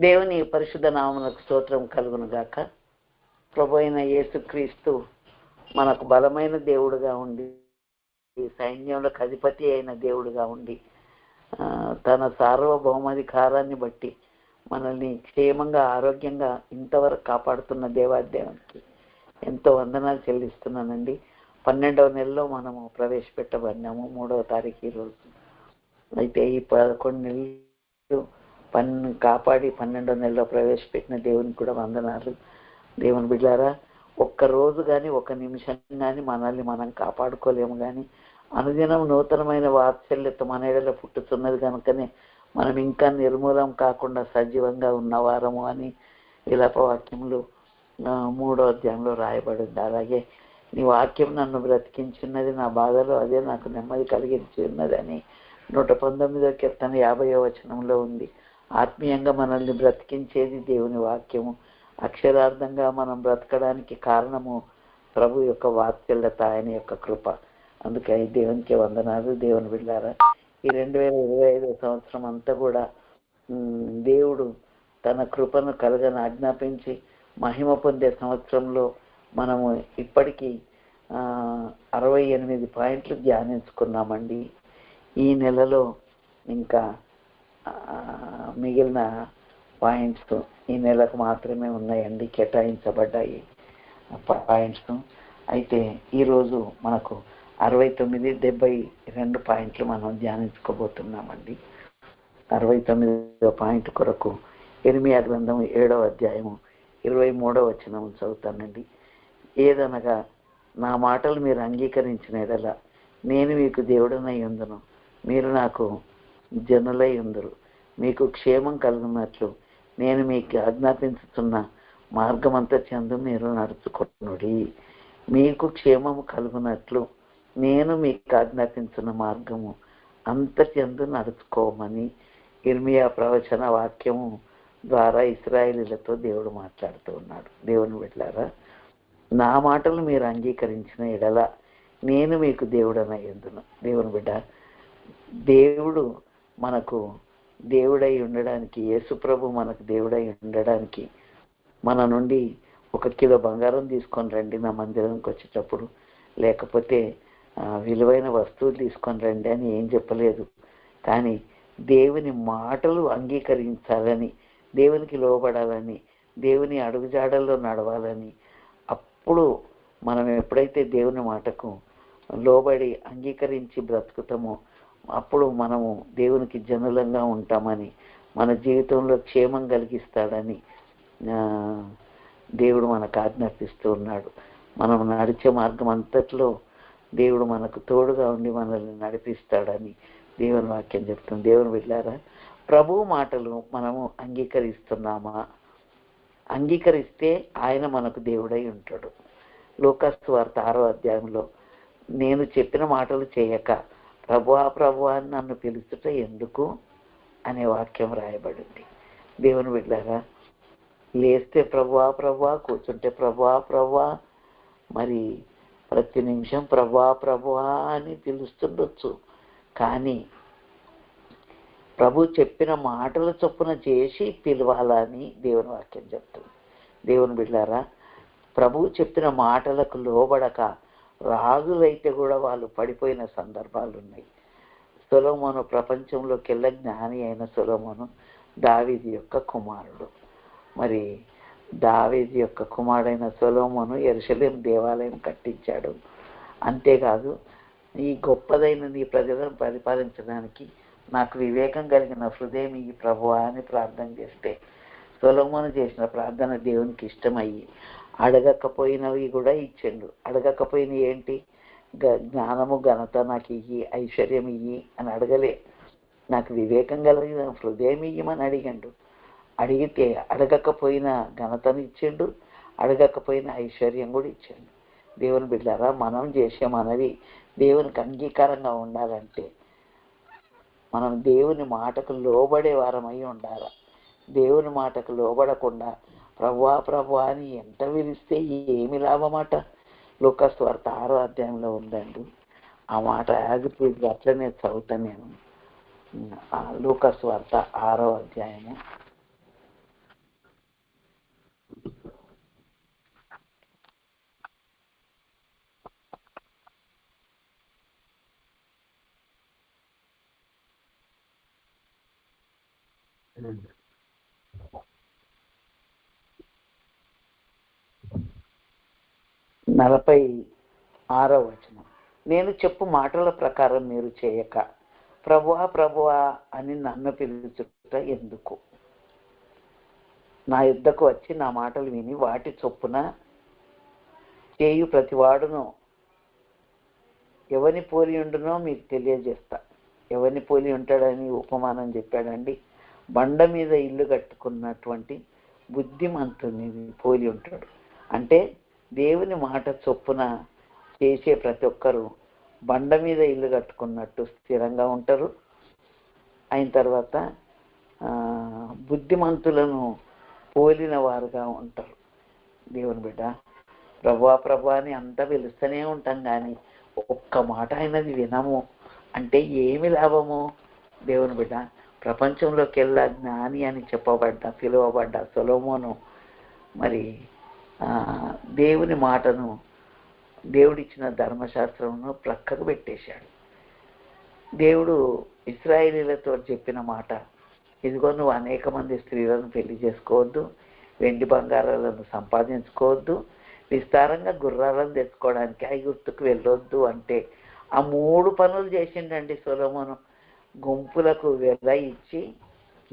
దేవుని పరిశుద్ధ నామమునకు స్తోత్రం కలుగును గాక ప్రభు అయిన యేసుక్రీస్తు మనకు బలమైన దేవుడుగా ఉండి ఈ సైన్యంలోకి అధిపతి అయిన దేవుడుగా ఉండి తన సార్వభౌమాధికారాన్ని బట్టి మనల్ని క్షేమంగా ఆరోగ్యంగా ఇంతవరకు కాపాడుతున్న దేవాదేవానికి ఎంతో వందనాలు చెల్లిస్తున్నానండి. పన్నెండవ నెలలో మనము ప్రవేశపెట్టబడినాము మూడవ తారీఖు ఈరోజు అయితే ఈ పదకొండు నెలలు పన్ను కాపాడి పన్నెండో నెలలో ప్రవేశపెట్టిన దేవునికి కూడా వందనాలు. దేవుని బిడ్డారా ఒక్క రోజు కానీ ఒక నిమిషం కానీ మనల్ని మనం కాపాడుకోలేము కానీ అనుదినం నూతనమైన వాత్సల్యత మన ఏడలో పుట్టుతున్నది కనుకనే మనం ఇంకా నిర్మూలం కాకుండా సజీవంగా ఉన్నవారము అని విలపవాక్యములు వాక్యములు మూడో అధ్యాయంలో రాయబడింది. అలాగే నీ వాక్యం నన్ను బ్రతికించున్నది నా బాధలో అదే నాకు నెమ్మది కలిగించి అని నూట పంతొమ్మిదో కీర్తన యాభైవ వచనంలో ఉంది. ఆత్మీయంగా మనల్ని బ్రతికించేది దేవుని వాక్యము. అక్షరార్థంగా మనం బ్రతకడానికి కారణము ప్రభు యొక్క వాత్సల్యత ఆయన యొక్క కృప. అందుకే దేవునికి వందనాలు. దేవుని బిళ్ళారా ఈ రెండు వేల ఇరవై ఐదో సంవత్సరం అంతా కూడా దేవుడు తన కృపను కలగని ఆజ్ఞాపించి మహిమ పొందే సంవత్సరంలో మనము ఇప్పటికీ అరవై ఎనిమిది పాయింట్లు ధ్యానించుకున్నామండి. ఈ నెలలో ఇంకా మిగిలిన పాయింట్స్ ఈ నెలకు మాత్రమే ఉన్నాయండి కేటాయించబడ్డాయి పాయింట్స్ అయితే ఈరోజు మనకు అరవై తొమ్మిది డెబ్బై రెండు పాయింట్లు మనం ధ్యానించుకోబోతున్నామండి. అరవై తొమ్మిదో పాయింట్ కొరకు ఎనిమిది గ్రంథం ఏడవ అధ్యాయము ఇరవై మూడవ వచనం చదువుతానండి. ఏదనగా నా మాటలు మీరు అంగీకరించిన ఎడల నేను మీకు దేవుడనై ఉందును. మీరు నాకు జనులై ఉందరు. మీకు క్షేమం కలిగినట్లు నేను మీకు ఆజ్ఞాపించుతున్న మార్గమంతా చెందు మీరు నడుచుకొనుడి. మీకు క్షేమము కలుగునట్లు నేను మీకు ఆజ్ఞాపించిన మార్గము అంత చెందు నడుచుకోమని ఇర్మియా ప్రవచన వాక్యము ద్వారా ఇస్రాయేలీలతో దేవుడు మాట్లాడుతూ ఉన్నాడు. దేవుని బిడ్డారా నా మాటలు మీరు అంగీకరించిన ఎడల నేను మీకు దేవుడన ఎందును. దేవుని బిడ్డ దేవుడు మనకు దేవుడై ఉండడానికి యేసుప్రభు మనకు దేవుడై ఉండడానికి మన నుండి ఒక కిలో బంగారం తీసుకొని రండి నా మందిరానికి వచ్చేటప్పుడు. లేకపోతే విలువైన వస్తువులు తీసుకొని రండి అని ఏం చెప్పలేదు. కానీ దేవుని మాటలు అంగీకరించాలని దేవునికి లోబడాలని దేవుని అడుగుజాడల్లో నడవాలని అప్పుడు మనం ఎప్పుడైతే దేవుని మాటకు లోబడి అంగీకరించి బ్రతుకుతామో అప్పుడు మనము దేవునికి జనులంగా ఉంటామని మన జీవితంలో క్షేమం కలిగిస్తాడని దేవుడు మనకు ఆజ్ఞాపిస్తూ ఉన్నాడు. మనం నడిచే మార్గం అంతట్లో దేవుడు మనకు తోడుగా ఉండి మనల్ని నడిపిస్తాడని దేవుని వాక్యం చెప్తుంది. దేవుని వెళ్ళారా ప్రభు మాటలు మనము అంగీకరిస్తున్నామా? అంగీకరిస్తే ఆయన మనకు దేవుడై ఉంటాడు. లోకస్తు వార్త ఆరో అధ్యాయంలో నేను చెప్పిన మాటలు చేయక ప్రభువా ప్రభువా అని నన్ను పిలుచుట ఎందుకు అనే వాక్యం రాయబడింది. దేవుని బిడ్డారా లేస్తే ప్రభువా ప్రభువా కూర్చుంటే ప్రభువా ప్రభువా మరి ప్రతి నిమిషం ప్రభువా ప్రభువా అని పిలుస్తుండొచ్చు. కానీ ప్రభు చెప్పిన మాటల చొప్పున చేసి పిలవాలని దేవుని వాక్యం చెప్తుంది. దేవుని బిడ్డారా ప్రభు చెప్పిన మాటలకు లోబడక రాజులైతే కూడా వాళ్ళు పడిపోయిన సందర్భాలు ఉన్నాయి సొలోమోను ప్రపంచంలోకెల్లా జ్ఞాని అయిన సొలోమోను దావీది యొక్క కుమారుడు. మరి దావీది యొక్క కుమారుడైన సొలోమోను ఎరుసలేం దేవాలయం కట్టించాడు. అంతేకాదు ఈ గొప్పదైన నీ ప్రజలను పరిపాలించడానికి నాకు వివేకం కలిగిన హృదయం ఈ ప్రభువా అని ప్రార్థన చేస్తే సొలోమోను చేసిన ప్రార్థన దేవునికి ఇష్టమయ్యి అడగకపోయినవి కూడా ఇచ్చిండు. అడగకపోయినవి ఏంటి? గ- జ్ఞానము ఘనత నాకు ఇయ్యి ఐశ్వర్యం ఇయ్యి అని అడగలే. నాకు వివేకం కలిగిన హృదయం ఇయ్యమని అడిగండు. అడిగితే అడగకపోయిన ఘనతను ఇచ్చిండు అడగకపోయిన ఐశ్వర్యం కూడా ఇచ్చిండు. దేవుని బిడ్డారా మనం చేసే మనవి దేవునికి అంగీకారంగా ఉండాలంటే మనం దేవుని మాటకు లోబడే వారమై ఉండాలి? దేవుని మాటకు లోబడకుండా ప్రవ్వా ప్రవ్వా అని ఎంత విరిస్తే ఏమి లాభమాట? లోకస్వార్త ఆరో అధ్యాయంలో ఉందండి. ఆ మాట యాగి అట్లనే చదువుతా నేను. లోకస్వార్త ఆరో అధ్యాయము. Mm-hmm. నలభై ఆరో వచనం. నేను చెప్పు మాటల ప్రకారం మీరు చేయక. ప్రభువా ప్రభువా అని నన్ను పిలుచుట ఎందుకు? నా యుద్ధకు వచ్చి నా మాటలు విని వాటి చొప్పున చేయు ప్రతివాడును ఎవరిని పోలి ఉండునో మీకు తెలియజేస్తా. ఎవరిని పోలి ఉంటాడని ఉపమానం చెప్పాడండి. బండ మీద ఇల్లు కట్టుకున్నటువంటి బుద్ధిమంతుని పోలి ఉంటాడు. అంటే దేవుని మాట చొప్పున చేసే ప్రతి ఒక్కరు బండ మీద ఇల్లు కట్టుకున్నట్టు స్థిరంగా ఉంటారు. అయిన తర్వాత బుద్ధిమంతులను పోలిన వారుగా ఉంటారు. దేవుని బిడ్డ ప్రభా ప్రభా అని అంతా పిలుస్తూనే ఉంటాం కానీ ఒక్క మాట అయినది వినము అంటే ఏమి లాభము? దేవుని బిడ్డ ప్రపంచంలోకి వెళ్ళా జ్ఞాని అని చెప్పబడ్డ పిలువబడ్డ సొలోమోను మరి దేవుని మాటను దేవుడిచ్చిన ధర్మశాస్త్రమును ప్రక్కకు పెట్టేశాడు. దేవుడు ఇస్రాయేలీలతో చెప్పిన మాట ఇదిగో నువ్వు అనేక మంది స్త్రీలను పెళ్ళి చేసుకోవద్దు వెండి బంగారాలను సంపాదించుకోవద్దు విస్తారంగా గుర్రాలను తెచ్చుకోవడానికి ఐగుర్తుకు వెళ్ళొద్దు అంటే ఆ మూడు పనులు చేసిండండి సొలమును. గుంపులకు వెల ఇచ్చి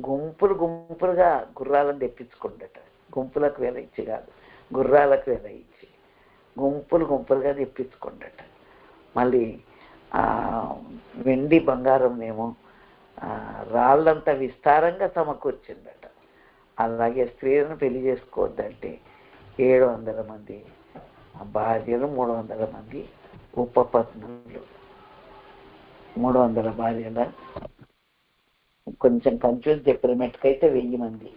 గుంపులు గుంపులుగా గుర్రాలను తెప్పించుకుండట. గుంపులకు వెల ఇచ్చి కాదు. గుర్రాలకు వెల ఇచ్చి గుంపులు గుంపులుగా తెప్పించుకుండట. మళ్ళీ వెండి బంగారంనేమో రాళ్ళంత రాళ్ళంతా విస్తారంగా సమకూర్చిందట. అలాగే స్త్రీలను పెళ్ళి చేసుకోవద్దంటే ఏడు వందల మంది భార్యలు మూడు వందల మంది ఉపపత్నులు. మూడు వందల భార్యల కొంచెం కన్ఫ్యూజ్ చెప్పిన మెట్టుకైతే వెయ్యి మంది.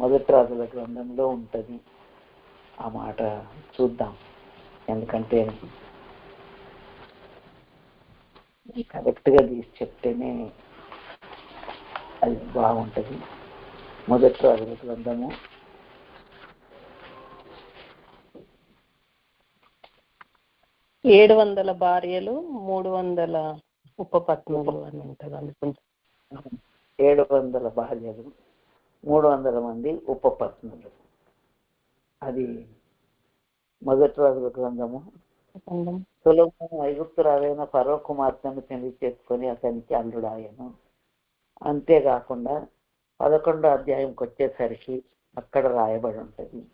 మొదటి రాజుల గ్రంథంలో ఉంటుంది. ఆ మాట చూద్దాం. ఎందుకంటే కరెక్ట్గా తీసి చెప్తేనే అది బాగుంటుంది. మొదటి రాజుల గ్రంథము. ఏడు వందల భార్యలు మూడు వందల ఉపపత్నులు అని ఉంటుంది అనుకుంటా. ఏడు వందల భార్యలు మూడు వందల మంది ఉపపత్నులు. అది మొదటి రాజుల గ్రంథము. గ్రంథం. సులభం ఐగుప్తురాలైన ఫరో కుమార్తెను పెళ్ళి చేసుకొని అతనికి అల్లుడాయను. అంతేకాకుండా పదకొండో అధ్యాయంకి వచ్చేసరికి అక్కడ రాయబడి ఉంటుంది.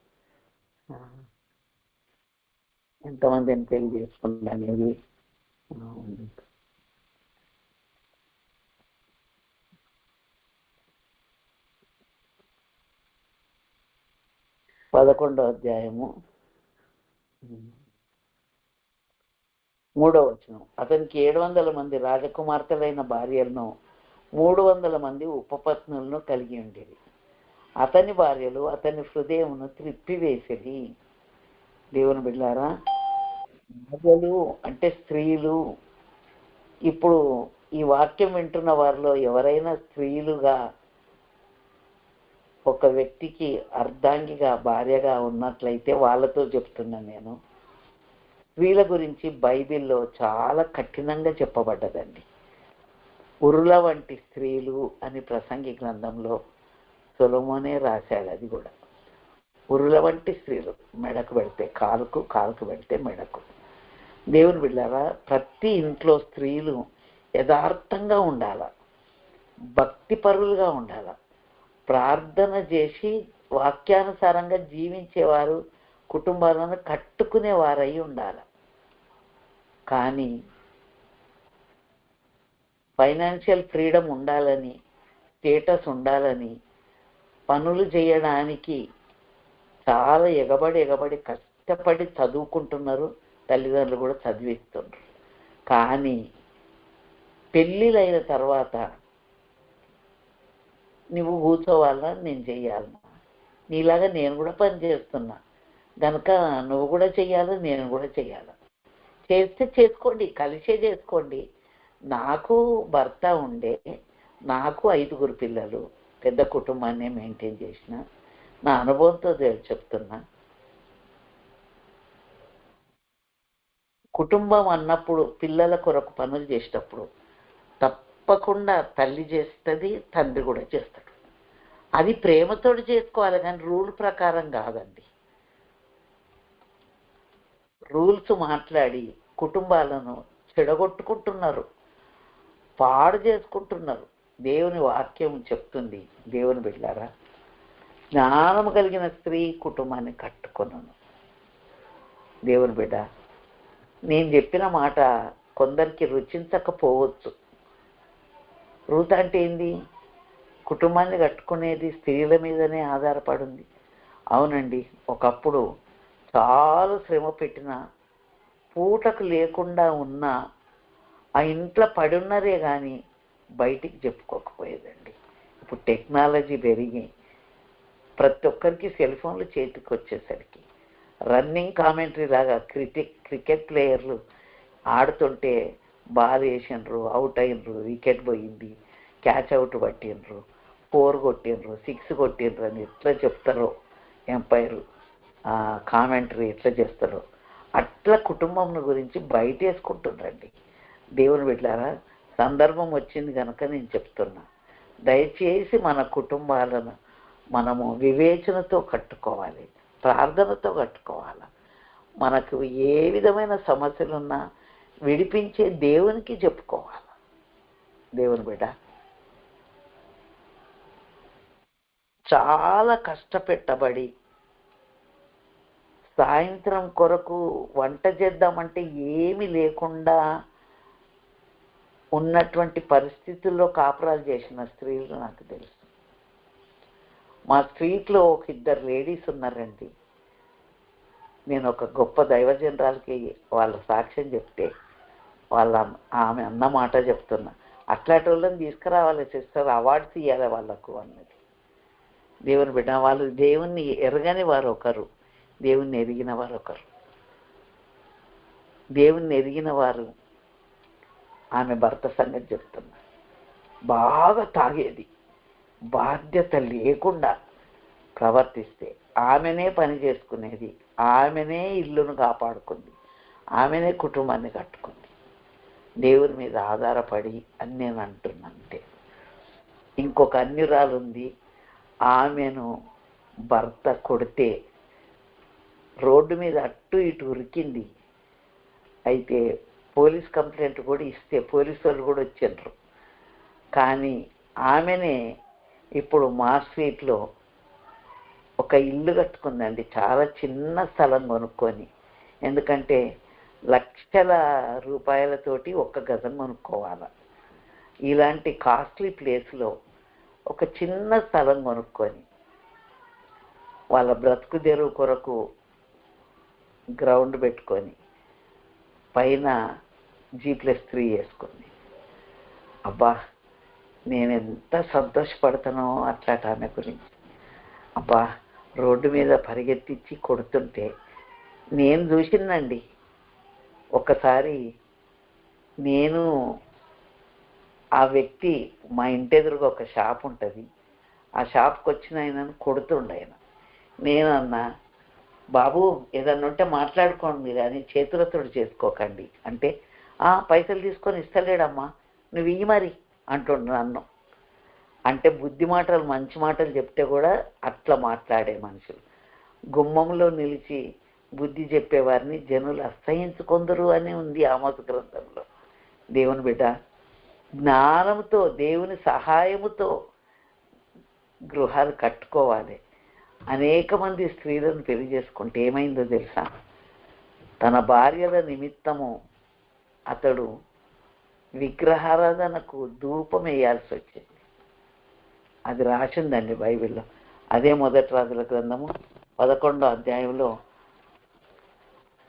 ఎంతమందిని పెళ్ళి చేసుకుంది అనేది పదకొండో అధ్యాయము. మూడో వచనం. అతనికి ఏడు వందల మంది రాజకుమార్తెలైన భార్యలను మూడు వందల మంది ఉపపత్నులను కలిగి ఉండేది అతని భార్యలు అతని హృదయమును త్రిప్పివేసేది దేవుని బిడ్డారా భార్యలు అంటే స్త్రీలు. ఇప్పుడు ఈ వాక్యం వింటున్న వారిలో ఎవరైనా స్త్రీలుగా ఒక వ్యక్తికి అర్ధాంగిగా భార్యగా ఉన్నట్లయితే వాళ్ళతో చెప్తున్నా నేను. స్త్రీల గురించి బైబిల్లో చాలా కఠినంగా చెప్పబడ్డదండి. ఉరుల వంటి స్త్రీలు అని ప్రసంగి గ్రంథంలో సొలమోనే రాశాడు అది కూడా. ఉరుల వంటి స్త్రీలు మెడకు పెడితే కాలుకు కాలుకు పెడితే మెడకు. దేవుని బిడ్డారా ప్రతి ఇంట్లో స్త్రీలు యథార్థంగా ఉండాల? భక్తిపరులుగా ఉండాల? ప్రార్థన చేసి వాక్యానుసారంగా జీవించేవారు కుటుంబాలను కట్టుకునే వారై ఉండాలి. కానీ ఫైనాన్షియల్ ఫ్రీడమ్ ఉండాలని స్టేటస్ ఉండాలని పనులు చేయడానికి చాలా ఎగబడి ఎగబడి కష్టపడి చదువుకుంటున్నారు తల్లిదండ్రులు కూడా చదివిస్తున్నారు. కానీ పెళ్ళిళ్ళైన తర్వాత నువ్వు కూర్చోవాలా? నేను చెయ్యాలన్నా నీలాగా నేను కూడా పని చేస్తున్నా. కనుక నువ్వు కూడా చెయ్యాలి? నేను కూడా చెయ్యాలి? చేస్తే చేసుకోండి కలిసే చేసుకోండి. నాకు భర్త ఉండే నాకు ఐదుగురు పిల్లలు పెద్ద కుటుంబాన్ని మెయింటైన్ చేసిన నా అనుభవంతో చెప్తున్నా. కుటుంబం అన్నప్పుడు పిల్లల కొరకు పనులు చేసేటప్పుడు తప్పకుండా తల్లి చేస్తుంది తండ్రి కూడా చేస్తాడు. అది ప్రేమతో చేసుకోవాలి కానీ రూల్ ప్రకారం కాదండి. రూల్స్ మాట్లాడి కుటుంబాలను చెడగొట్టుకుంటున్నారు. పాడు చేసుకుంటున్నారు. దేవుని వాక్యం చెప్తుంది. దేవుని బిడ్డారా జ్ఞానం కలిగిన స్త్రీ కుటుంబాన్ని కట్టుకున్నాను దేవుని బిడ్డ నేను చెప్పిన మాట కొందరికి రుచించకపోవచ్చు. రూత్ అంటే ఏంది? కుటుంబాన్ని కట్టుకునేది స్త్రీల మీదనే ఆధారపడింది. అవునండి ఒకప్పుడు చాలా శ్రమ పెట్టిన పూటకు లేకుండా ఉన్న ఆ ఇంట్లో పడున్నరే కానీ బయటికి చెప్పుకోకపోయేదండి. ఇప్పుడు టెక్నాలజీ పెరిగి ప్రతి ఒక్కరికి సెల్ ఫోన్లు చేతికి వచ్చేసరికి రన్నింగ్ కామెంటరీ లాగా క్రికెట్ క్రికెట్ ప్లేయర్లు ఆడుతుంటే బాల్ వేసిండ్రు అవుట్ అయినరు వికెట్ పోయింది క్యాచ్ అవుట్ పట్టిండ్రు ఫోర్ కొట్టిండ్రు సిక్స్ కొట్టిండ్రు అని ఎట్లా చెప్తారో ఎంపైర్ కామెంటరీ ఎట్లా చేస్తారో. అట్లా కుటుంబం గురించి బయట వేసుకుంటుండ్రండి దేవుని బిడ్డారా సందర్భం వచ్చింది కనుక నేను చెప్తున్నా. దయచేసి మన కుటుంబాలను మనము వివేచనతో కట్టుకోవాలి ప్రార్థనతో కట్టుకోవాలి. మనకు ఏ విధమైన సమస్యలున్నా విడిపించే దేవునికి చెప్పుకోవాలి. దేవుని బిడ్డ చాలా కష్టపెట్టబడి సాయంత్రం కొరకు వంట చేద్దామంటే ఏమీ లేకుండా ఉన్నటువంటి పరిస్థితుల్లో కాపురాలు చేసిన స్త్రీలు నాకు తెలుసు. మా స్ట్రీట్లో ఒక ఇద్దరు లేడీస్ ఉన్నారండి. నేను ఒక గొప్ప దైవజనరాలకి వాళ్ళ సాక్ష్యం చెప్తే వాళ్ళ ఆమె అన్న మాట చెప్తున్నా. అట్లాంటి వాళ్ళని తీసుకురావాలి సిస్టర్ అవార్డ్స్ ఇవ్వాలి వాళ్ళకు అన్నది. దేవుని బిడ్డ వాళ్ళు దేవుణ్ణి ఎరగని వారు ఒకరు దేవుణ్ణి ఎరిగిన వారు ఒకరు. దేవుణ్ణి ఎరిగిన వారు ఆమె భర్త సంగతి చెప్తున్నా. బాగా తాగేది. బాధ్యత లేకుండా ప్రవర్తిస్తే ఆమెనే పని చేసుకునేది ఆమెనే ఇల్లును కాపాడుకుంది ఆమెనే కుటుంబాన్ని కట్టుకుంది. దేవుని మీద ఆధారపడి అని నేను అంటున్నా ఇంకొక అన్యురాలు ఉంది ఆమెను భర్త కొడితే రోడ్డు మీద అట్టు ఇటు ఉరికింది. అయితే పోలీస్ కంప్లైంట్ కూడా ఇస్తే పోలీసు వాళ్ళు కూడా వచ్చిండ్రు. కానీ ఆమెనే ఇప్పుడు మా స్ట్రీట్లో ఒక ఇల్లు కట్టుకుందండి. చాలా చిన్న స్థలం కొనుక్కొని. ఎందుకంటే లక్షల రూపాయలతోటి ఒక్క గజం కొనుక్కోవాలి. ఇలాంటి కాస్ట్లీ ప్లేస్లో ఒక చిన్న స్థలం కొనుక్కొని వాళ్ళ బ్రతుకు తెరువు కొరకు గ్రౌండ్ పెట్టుకొని పైన జీ ప్లస్ త్రీ వేసుకుంది. అబ్బా నేను ఎంత సంతోషపడతానో అట్లాట ఆమె గురించి. అబ్బా రోడ్డు మీద పరిగెత్తించి కొడుతుంటే నేను చూసిందండి ఒకసారి నేను ఆ వ్యక్తి మా ఇంటి ఎదురుగా ఒక షాప్ ఉంటుంది. ఆ షాప్కి వచ్చిన ఆయనను కొడుతుండ ఆయన. నేను అన్నా బాబు ఏదన్నా ఉంటే మాట్లాడుకోండి కానీ చేతులతోడు చేసుకోకండి. అంటే "ఆ, పైసలు తీసుకొని ఇస్తలేడమ్మా నువ్వు ఇయ్యి మరి అంటుండు నన్ను. అంటే బుద్ధి మాటలు మంచి మాటలు చెప్తే కూడా అట్లా మాట్లాడే మనుషులు. గుమ్మంలో నిలిచి బుద్ధి చెప్పేవారిని జనులు అసహించుకొందరు అని ఉంది ఆమోస గ్రంథంలో. దేవుని బిడ్డ జ్ఞానంతో దేవుని సహాయముతో గృహాలు కట్టుకోవాలి. అనేక మంది స్త్రీలను పెళ్ళి చేసుకుంటే ఏమైందో తెలుసా? తన భార్యల నిమిత్తము అతడు విగ్రహారాధనకు ధూపం వేయాల్సి వచ్చింది. అది రాసిందండి బైబిల్లో. అదే మొదటి రాజుల గ్రంథము పదకొండో అధ్యాయంలో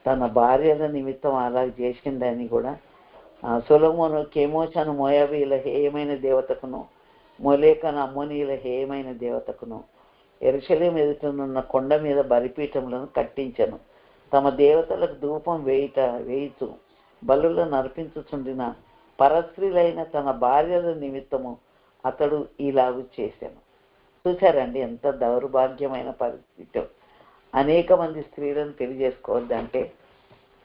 తన భార్యల నిమిత్తం అలా చేసిందని కూడా ఆ, సొలొమోను కేమోషను మోయాబీల హేయమైన దేవతకును మొలేకను అమ్మోనీల హేయమైన దేవతకును ఎరుశలేం ఎదుటనున్న కొండ మీద బలిపీఠములను కట్టించను. తమ దేవతలకు ధూపం వేయుట వేయుచు బలులను నర్పించుచుండిన పరస్త్రీలైన తన భార్యల నిమిత్తము అతడు ఇలాగు చేశాను చూశారండి ఎంత దౌర్భాగ్యమైన పరిస్థితి. అనేక మంది స్త్రీలను పెళ్ళి చేసుకోవద్దంటే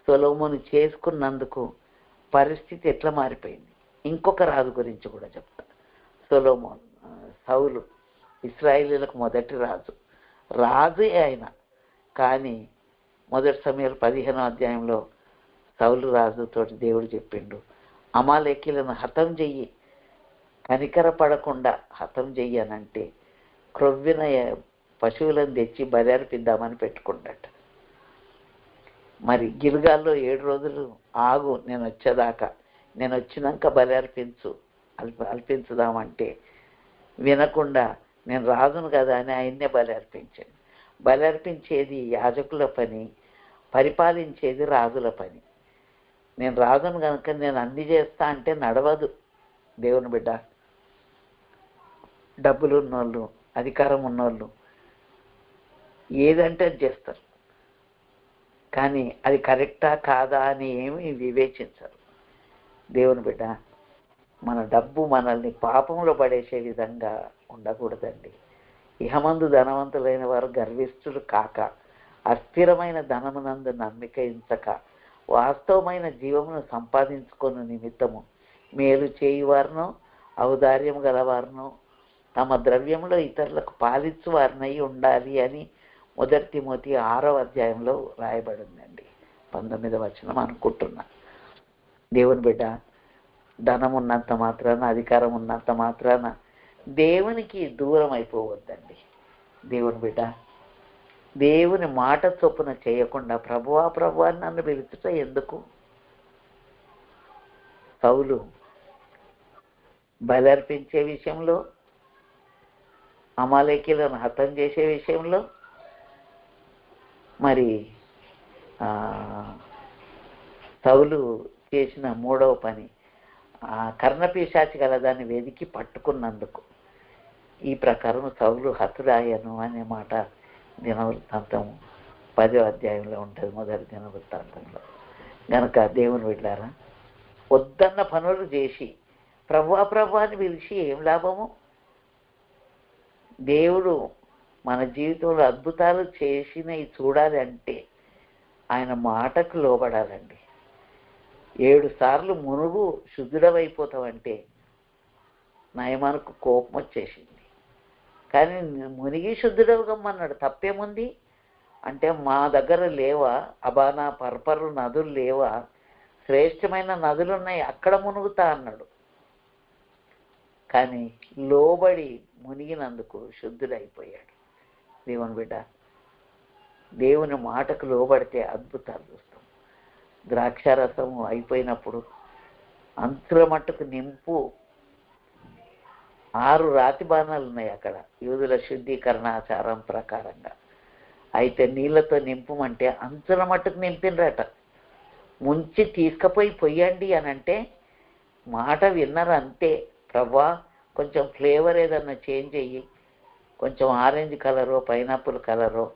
సొలోమును చేసుకున్నందుకు పరిస్థితి ఎట్లా మారిపోయింది? ఇంకొక రాజు గురించి కూడా చెప్తా. సొలోమోన్ సౌలు ఇస్రాయిలీలకు మొదటి రాజు. రాజే ఆయన. కానీ మొదటి సమయంలో పదిహేనో అధ్యాయంలో సౌలు రాజుతోటి దేవుడు చెప్పిండు అమాలేకీలను హతం చెయ్యి కనికర పడకుండా హతం చెయ్యి అని అంటే క్రొవ్విన పశువులను తెచ్చి బలి అర్పిద్దామని పెట్టుకుంటాట మరి గిరిగాల్లో ఏడు రోజులు ఆగు నేను వచ్చేదాకా. నేను వచ్చినాక బలి అర్పించు అల్ప అర్పించుదామంటే వినకుండా నేను రాజును కదా అని ఆయన్నే బలి అర్పించాను బలి అర్పించేది యాజకుల పని పరిపాలించేది రాజుల పని. నేను రాజును కనుక నేను అన్ని చేస్తా అంటే నడవదు దేవుని బిడ్డ. డబ్బులు ఉన్నోళ్ళు అధికారం ఉన్నోళ్ళు ఏదంటే అది చేస్తారు. కానీ అది కరెక్టా కాదా అని ఏమీ వివేచించరు. దేవుని బిడ్డ మన డబ్బు మనల్ని పాపంలో పడేసే విధంగా ఉండకూడదండి. ఇహమందు ధనవంతులైన వారు గర్విష్ఠులు కాక అస్థిరమైన ధనమునందు నమ్మిక ఇంచక వాస్తవమైన జీవమును సంపాదించుకున్న నిమిత్తము మేలు చేయువారును ఔదార్యం గలవారును తమ ద్రవ్యంలో ఇతరులకు పాలించు వారినై ఉండాలి అని మొదటి తిమోతి ఆరో అధ్యాయంలో రాయబడిందండి. పంతొమ్మిదవ వచనం అనుకుంటున్నా. దేవుని బిడ్డ ధనం ఉన్నంత మాత్రాన అధికారం ఉన్నంత మాత్రాన దేవునికి దూరం అయిపోవద్దండి. దేవుని బిడ్డ దేవుని మాట చొప్పున చేయకుండా ప్రభువా ప్రభువా నన్ను పిలుచుట ఎందుకు? సౌలు బలర్పించే విషయంలో అమాలేకీలను హతం చేసే విషయంలో మరి సౌలు చేసిన మూడవ పని ఆ కర్ణపీశాచి గల దాన్ని వెదికి పట్టుకున్నందుకు. ఈ ప్రకారం సౌలు హతుడాయను అనే మాట దినవృత్తాంతం పదో అధ్యాయంలో ఉంటుంది మొదటి దినవృత్తాంతంలో. గనక దేవుని వెళ్ళారా? వద్దన్న పనులు చేసి ప్రభా ప్రభా అని పిలిచి ఏం లాభము? దేవుడు మన జీవితంలో అద్భుతాలు చేసినవి చూడాలి అంటే ఆయన మాటకు లోబడాలండి. ఏడు సార్లు మునుగు శుద్ధుడవైపోతావంటే నయమానకు కోపం వచ్చేసింది. కానీ మునిగి శుద్ధుడవగమ్మన్నాడు. తప్పేముంది? అంటే మా దగ్గర లేవా? అబానా పర్పరు నదులు లేవా? శ్రేష్టమైన నదులు ఉన్నాయి అక్కడ మునుగుతా అన్నాడు. కానీ లోబడి మునిగినందుకు శుద్ధుడైపోయాడు. దేవుని బిడ్డ. దేవుని మాటకు లోబడితే అద్భుతాలు చూస్తాం. ద్రాక్షారసము అయిపోయినప్పుడు అంతుల మట్టుకు నింపు ఆరు రాతి బాణాలు ఉన్నాయి అక్కడ. యూదుల శుద్ధీకరణ ఆచారం ప్రకారంగా. అయితే నీళ్ళతో నింపమంటే అంచుల మట్టుకు నింపిండ్రట ముంచి తీసుకుపోయి పొయ్యండి అని అంటే మాట విన్నారు అంతే ప్రభా కొంచెం ఫ్లేవర్ ఏదన్నా చేంజ్ అయ్యి కొంచెం ఆరెంజ్ కలరో పైనాపిల్ కలరో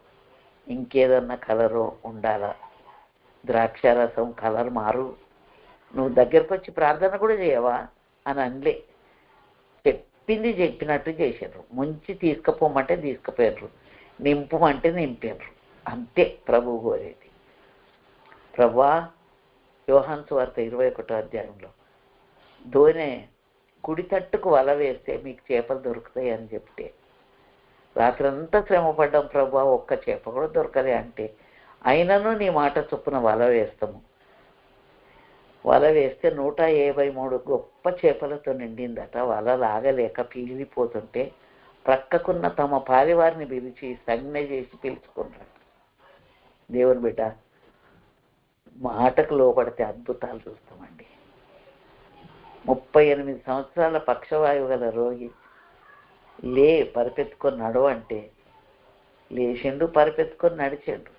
ఇంకేదన్నా కలరో ఉండాలా? ద్రాక్షారసం కలర్ మారు. నువ్వు దగ్గరకు వచ్చి ప్రార్థన కూడా చేయవా? అని అనలే. చెప్పింది చెప్పినట్టు చేశారు. ముంచి తీసుకుపోమంటే తీసుకుపోయారు నింపమంటే నింపారు అంతే ప్రభు కోరేది. ప్రభా యోహాన్స్ వార్త ఇరవై ఒకటో అధ్యాయంలో. దోనె కుడి తట్టుకు వల వేస్తే మీకు చేపలు దొరుకుతాయి అని చెప్తే రాత్రంతా శ్రమ పడ్డాం ప్రభా ఒక్క చేప కూడా దొరకలే అంటే. అయినను నీ మాట చొప్పున వల వేస్తాము. వల వేస్తే నూట యాభై మూడు గొప్ప చేపలతో నిండిందట. వల లాగలేక పీలిపోతుంటే ప్రక్కకున్న తమ పారివారిని పిలిచి సంజ్ఞ చేసి పిలుచుకున్నాడు. దేవుని బిడ్డ మాటకు లోపడితే అద్భుతాలు చూస్తామండి. ముప్పై ఎనిమిది సంవత్సరాల పక్షవాయువు గల రోగి లే పరిపెత్తుకొని నడవంటే లేచిండు పరిపెత్తుకొని నడిచిండు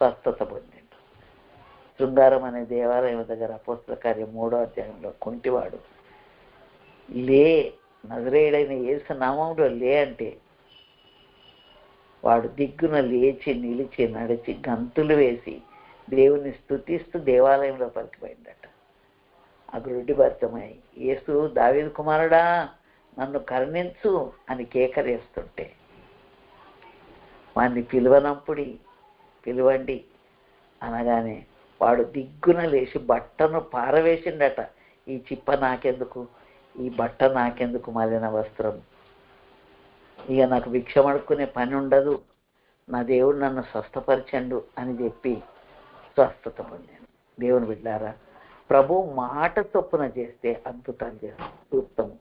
స్వస్థత పొందిండు శృంగారం అనే దేవాలయం దగ్గర పుస్తకార్య మూడో అధ్యాయంలో కుంటివాడు లే నజరేయుడైన యేసు నామంలో లే అంటే వాడు దిగ్గున లేచి నిలిచి నడిచి గంతులు వేసి దేవుని స్తుతిస్తూ దేవాలయంలో పలికిపోయిందట అగ్రుడ్డి భర్తమై యేసు దావేది కుమారుడా నన్ను కరుణించు అని కేకరేస్తుంటే. వాడిని పిలువనంపుడి పిలువండి అనగానే వాడు దిగ్గున లేచి బట్టను పారవేసిండట. ఈ చిప్ప నాకెందుకు? ఈ బట్ట నాకెందుకు మలిన వస్త్రం? ఇక నాకు భిక్షమడుకునే పని ఉండదు నా దేవుడు నన్ను స్వస్థపరచండు అని చెప్పి స్వస్థత పొందాను. దేవుని బిడ్డారా ప్రభు మాట చొప్పున చేస్తే అద్భుతాలు చేస్తాం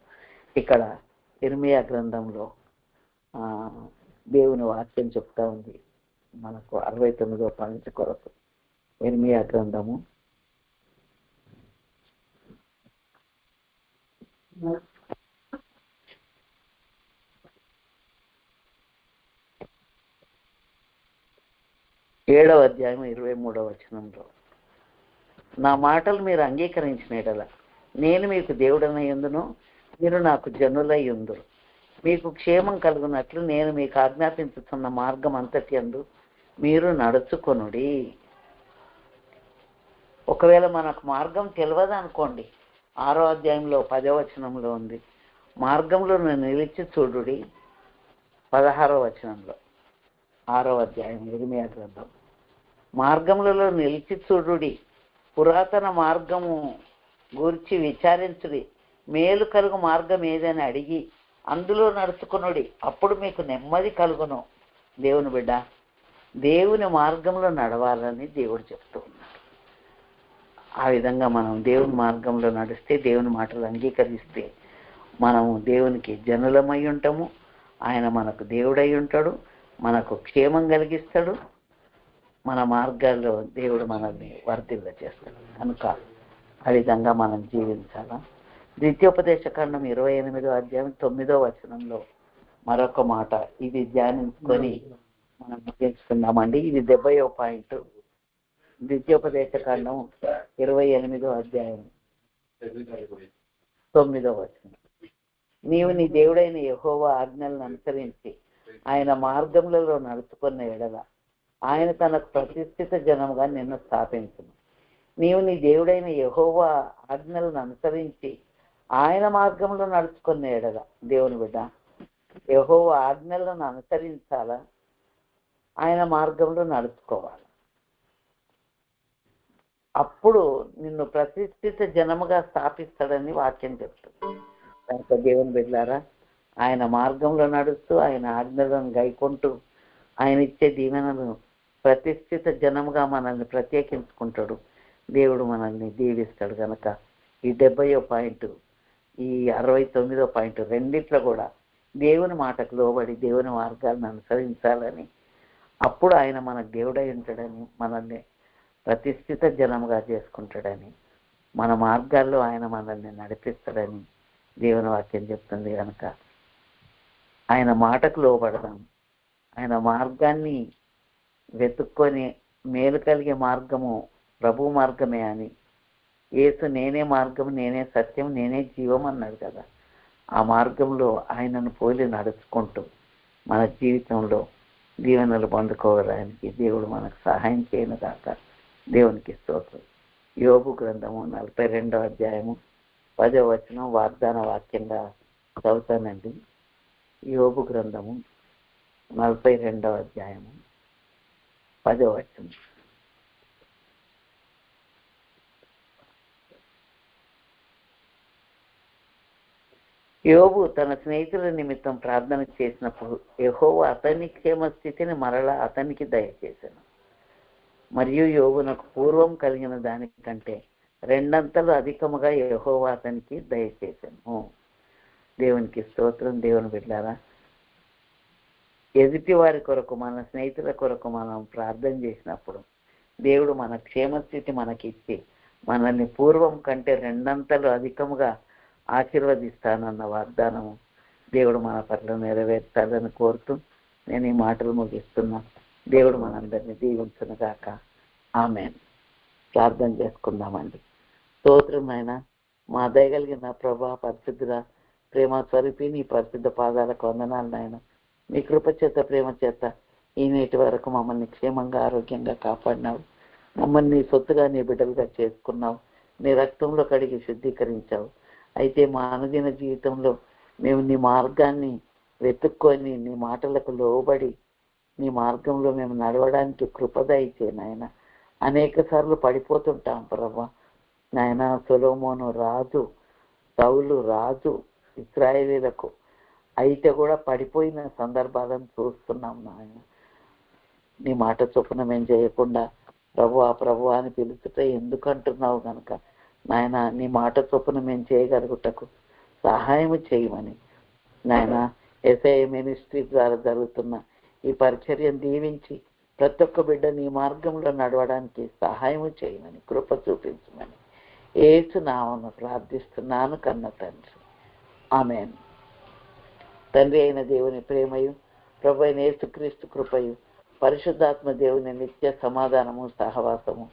ఇక్కడ ఇర్మియా గ్రంథంలో దేవుని వాక్యం చెప్తా ఉంది. మనకు అరవై తొమ్మిదో పంచ కొరకు. ఇర్మియా గ్రంథము. ఏడవ అధ్యాయం ఇరవై మూడవ వచనంలో. నా మాటలు మీరు అంగీకరించిన ఎడల నేను మీకు దేవుడనై ఎందును మీరు నాకు జనులై ఉందురు మీకు క్షేమం కలుగునట్లు నేను మీకు ఆజ్ఞాపించుతున్న మార్గం అంతటి అందు మీరు నడుచుకొనుడి. ఒకవేళ మనకు మార్గం తెలియదు అనుకోండి ఆరో అధ్యాయంలో పదో వచనంలో ఉంది. మార్గంలో నేను నిలిచి చూడుడి. పదహారో వచనంలో ఆరో అధ్యాయం ఇరిమియా గ్రంథం. మార్గములలో నిలిచి చూడుడి. పురాతన మార్గము గూర్చి విచారించుడి. మేలు కలుగు మార్గం ఏదని అడిగి అందులో నడుచుకునుడి అప్పుడు మీకు నెమ్మది కలుగును. దేవుని బిడ్డ దేవుని మార్గంలో నడవాలని దేవుడు చెప్తూ ఉన్నాడు. ఆ విధంగా మనం దేవుని మార్గంలో నడిస్తే దేవుని మాటలు అంగీకరిస్తే మనము దేవునికి జనులమై ఉంటాము. ఆయన మనకు దేవుడై ఉంటాడు మనకు క్షేమం కలిగిస్తాడు. మన మార్గాల్లో దేవుడు మనల్ని వర్ధిల్ల చేస్తాడు కనుక ఆ విధంగా మనం జీవించాలా? ద్వితీయోపదేశకాండం ఇరవై ఎనిమిదో అధ్యాయం తొమ్మిదో వచనంలో మరొక మాట. ఇది ధ్యానించుకొని మనం ముగించుకుందామండి. ఇది డెబ్బయో పాయింట్. ద్వితీయోపదేశ ఖండం ఇరవై ఎనిమిదో అధ్యాయం తొమ్మిదో వచనం. నీవు నీ దేవుడైన యహోవా ఆజ్ఞలను అనుసరించి ఆయన మార్గములలో నడుచుకున్న ఎడల ఆయన తనకు ప్రతిష్ఠిత జనముగా నిన్ను స్థాపించను. నీవు నీ దేవుడైన యహోవా ఆజ్ఞలను అనుసరించి ఆయన మార్గంలో నడుచుకున్న ఎడల దేవుని బిడ్డ యహో ఆజ్ఞలను అనుసరించాలా? ఆయన మార్గంలో నడుచుకోవాలి? అప్పుడు నిన్ను ప్రతిష్ఠిత జనముగా స్థాపిస్తాడని వాక్యం చెప్తుంది. కనుక దేవుని బిడ్డారా ఆయన మార్గంలో నడుస్తూ ఆయన ఆజ్ఞలను గైకొంటూ ఆయన ఇచ్చే దీవెనను ప్రతిష్ఠిత జనముగా మనల్ని ప్రత్యేకించుకుంటాడు. దేవుడు మనల్ని దీవిస్తాడు కనుక ఈ డెబ్బయో పాయింట్ ఈ అరవై తొమ్మిదో పాయింట్ రెండిట్లో కూడా దేవుని మాటకు లోబడి దేవుని మార్గాలను అనుసరించాలని అప్పుడు ఆయన మన దేవుడై ఉంటాడని మనల్ని ప్రతిష్ఠిత జనముగా చేసుకుంటాడని మన మార్గాల్లో ఆయన మనల్ని నడిపిస్తాడని దేవుని వాక్యం చెప్తుంది కనుక. ఆయన మాటకు లోబడదాం. ఆయన మార్గాన్ని వెతుక్కొని మేలు కలిగే మార్గము ప్రభు మార్గమే అని ఏసు నేనే మార్గం నేనే సత్యం నేనే జీవం అన్నాడు కదా. ఆ మార్గంలో ఆయనను పోలి నడుచుకుంటూ మన జీవితంలో దీవెనలు పొందుకోవడానికి దేవుడు మనకు సహాయం చేయను కాక దేవునికి స్తోత్రం. యోగు గ్రంథము నలభై రెండో అధ్యాయము పదో వచనం వాగ్దాన వాక్యంగా చదువుతానండి. యోగు గ్రంథము నలభై రెండవ అధ్యాయము పదో వచనం. యోబు తన స్నేహితుల నిమిత్తం ప్రార్థన చేసినప్పుడు యహోవ అతని క్షేమ స్థితిని మరలా అతనికి దయచేశాను. మరియు యోగునకు పూర్వం కలిగిన దానికంటే రెండంతలు అధికముగా యహోవ అతనికి దయచేశాను. దేవునికి స్తోత్రం. దేవుని బిడ్డారా ఎదుటి వారి కొరకు మన స్నేహితుల కొరకు మనం ప్రార్థన చేసినప్పుడు దేవుడు మన క్షేమస్థితి మనకిచ్చి మనల్ని పూర్వం కంటే రెండంతలు అధికముగా ఆశీర్వదిస్తానన్న వాగ్దానము దేవుడు మన పట్ల నెరవేర్చాలని కోరుతూ నేను ఈ మాటలు ముగిస్తున్నా. దేవుడు మనందరినీ దీవించును గాక. ఆమె ప్రార్థన చేసుకుందామండి. స్తోత్రమైన మా దయగలిగిన ప్రభా పరిశుద్ధుల ప్రేమ స్వరూపి నీ పరిశుద్ధ పాదాలకు వందనాలు నాయన. మీ కృప చేత ప్రేమ చేత ఈ నేటి వరకు మమ్మల్ని క్షేమంగా ఆరోగ్యంగా కాపాడినావు. మమ్మల్ని సొత్తుగా నీ బిడ్డలుగా చేసుకున్నావు. నీ రక్తంలో కడిగి శుద్ధీకరించావు. అయితే మా అనుదిన జీవితంలో మేము నీ మార్గాన్ని వెతుక్కొని నీ మాటలకు లోబడి నీ మార్గంలో మేము నడవడానికి కృపద నాయన. అనేక సార్లు పడిపోతుంటాం ప్రభా. నాయన సొలోమోను రాజు సౌలు రాజు ఇస్రాయేలీలకు అయితే కూడా పడిపోయిన సందర్భాలను చూస్తున్నాం నాయన. నీ మాట చొప్పున మేము చేయకుండా ప్రభు ఆ ప్రభు అని పిలుచుట ఎందుకంటున్నావు కనుక నాయన నీ మాట చొప్పున మేము చేయగలుగుటకు సహాయం చేయమని. నాయన ఎస్ఐ మినిస్ట్రీ ద్వారా జరుగుతున్న ఈ పరిచర్యను దీవించి ప్రతి ఒక్క బిడ్డ నీ మార్గంలో నడవడానికి సహాయం చేయమని కృప చూపించమని ఏసు నామను ప్రార్థిస్తున్నాను కన్న తండ్రి. ఆమె తండ్రి అయిన దేవుని ప్రేమయు ప్రభు అయిన యేసుక్రీస్తు కృపయు పరిశుద్ధాత్మ దేవుని నిత్య సమాధానము సహవాసము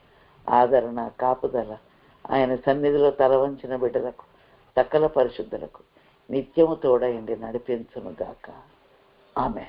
ఆదరణ కాపుదల ఆయన సన్నిధిలో తరవంచిన బిడ్డలకు సకల పరిశుద్ధులకు నిత్యము తోడయండి నడిపించును గాక ఆమె